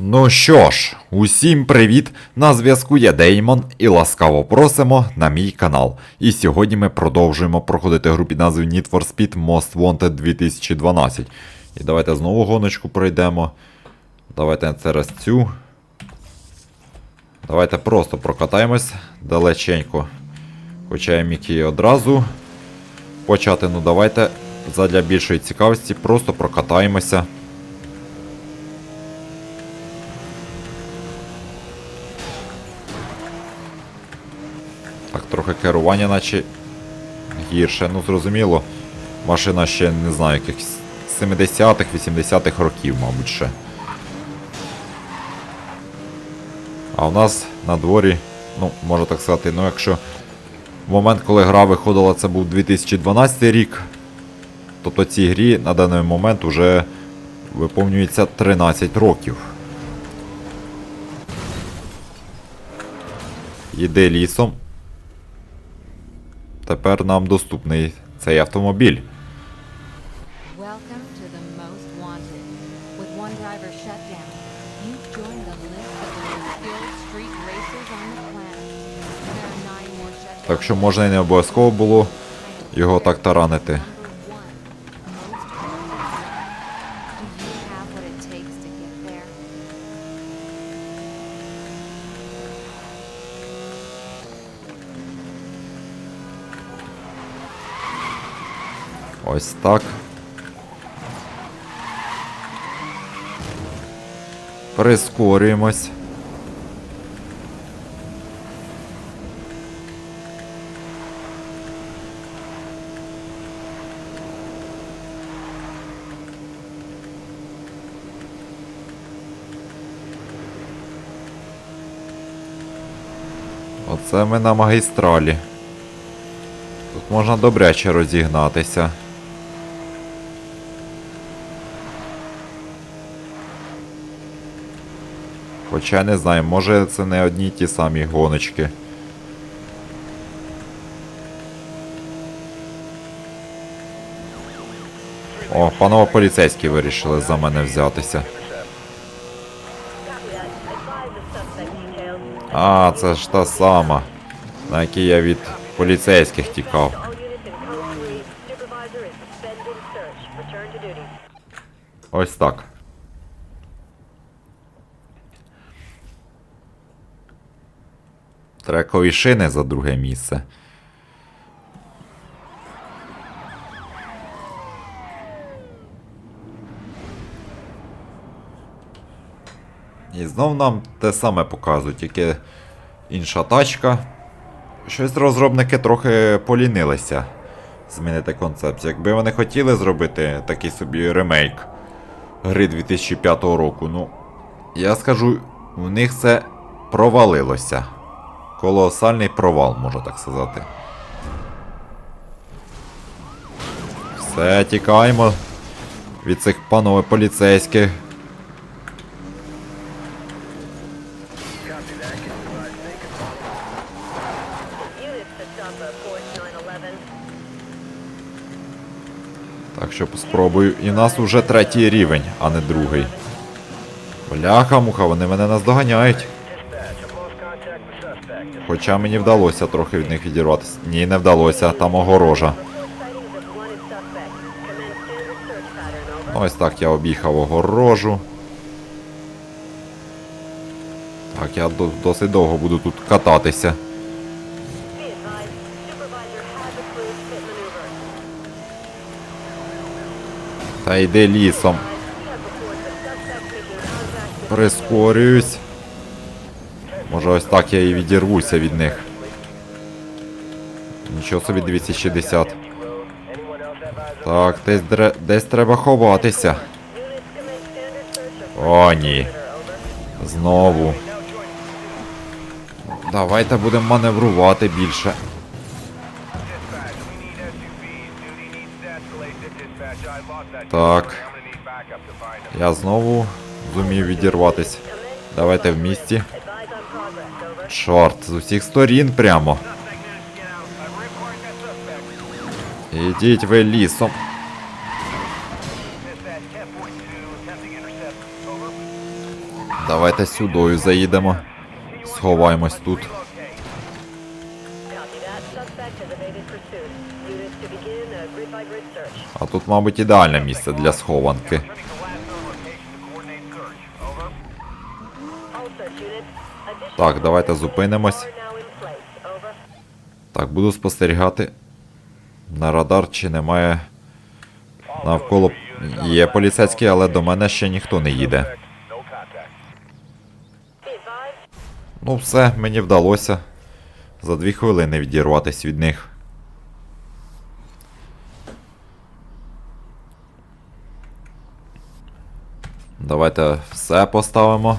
Ну що ж, усім привіт! На зв'язку є Деймон і ласкаво просимо на мій канал. І сьогодні ми продовжуємо проходити гру під назвою Need for Speed Most Wanted 2012. І давайте знову гоночку пройдемо. Давайте через цю. Давайте просто прокатаємось далеченько. Хоча я міг і одразу почати, ну давайте задля більшої цікавості просто прокатаємося. Так, трохи керування, наче гірше. Ну, зрозуміло. Машина ще не знаю, якихось 70-х, 80-х років, мабуть, ще. А в нас на дворі, ну, можна так сказати, ну якщо в момент, коли гра виходила, це був 2012 рік, тобто цій грі на даний момент вже виповнюється 13 років. Іде лісом. Тепер нам доступний цей автомобіль. Так що можна і не обов'язково було його так таранити. Ось так. Прискорюємось. Оце ми на магістралі. Тут можна добряче розігнатися. Хоча не знаю, може це не одні ті самі гоночки. О, панове поліцейські вирішили за мене взятися. А, це ж та сама, на якій я від поліцейських тікав. All units Трекові шини за друге місце. І знов нам те саме показують, тільки інша тачка. Щось розробники трохи полінилися змінити концепцію. Якби вони хотіли зробити такий собі ремейк гри 2005 року, ну, я скажу, у них це провалилося. Колосальний провал, можу так сказати. Все, тікаємо від цих панове поліцейських. Units to stop a Porsche 911. Так що спробую. І в нас уже третій рівень, а не другий. Бляха, муха, вони мене наздоганяють. Хоча мені вдалося трохи від них відірватися. Ні, не вдалося, там огорожа. Ось так я об'їхав огорожу. Так, я досить довго буду тут кататися. Та йди лісом. We Може ось так я і відірвуся від них. Нічого собі 260. Так, десь, дре- десь треба ховатися. О, ні. Знову. Давайте будемо маневрувати більше. Так. Я знову зумів відірватись. Давайте в місті. Чорт, з усіх сторін прямо. Ідіть ви лісом. Давайте сюдою заїдемо. Сховаємось тут. А тут, мабуть, ідеальне місце для схованки. Так, давайте зупинимось. Так, буду спостерігати на радар, чи немає навколо. Є поліцейський, але до мене ще ніхто не їде. Ну все, мені вдалося за дві хвилини відірватися від них. Давайте все поставимо.